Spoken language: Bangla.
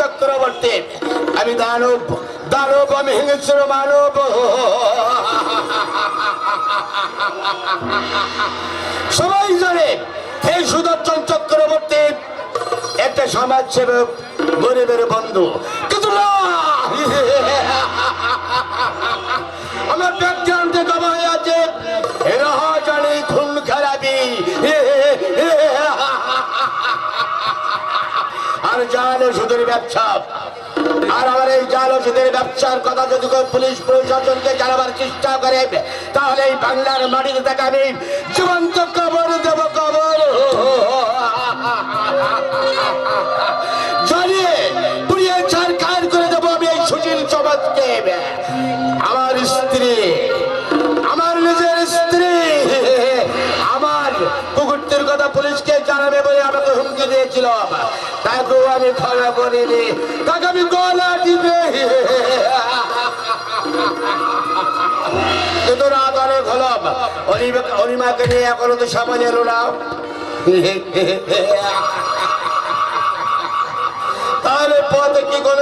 চক্রবর্তী। আমি দানব দানব, আমি হিংস্র মানব। সবাই জানে এই সুদর্শন চক্রবর্তী, একটা সমাজ সেবক গরিবের বন্ধু। কিন্তু না! আমার ব্যাকগ্রাউন্ডে জমা হয়ে আছে, এরা আর জাল ওষুধের ব্যবসা। আর আমার এই জাল ওষুধের ব্যবসার কথা যদি পুলিশ প্রশাসনকে জানাবার চেষ্টা করে, তাহলে এই বাংলার মাটিতে তাকে আমি জীবন্ত কবর দেব, কবর। আমার স্ত্রী কুকুরটির কথা পুলিশকে জানাবে বলে আমাকে হুমকি দিয়েছিল তাকেও আমি ক্ষমা করিনি। তাকে আমি গলা দিবে কিন্তু রাত অনেক নিয়ে এখনও তো এলো না তাহলে পথে কি বিপদ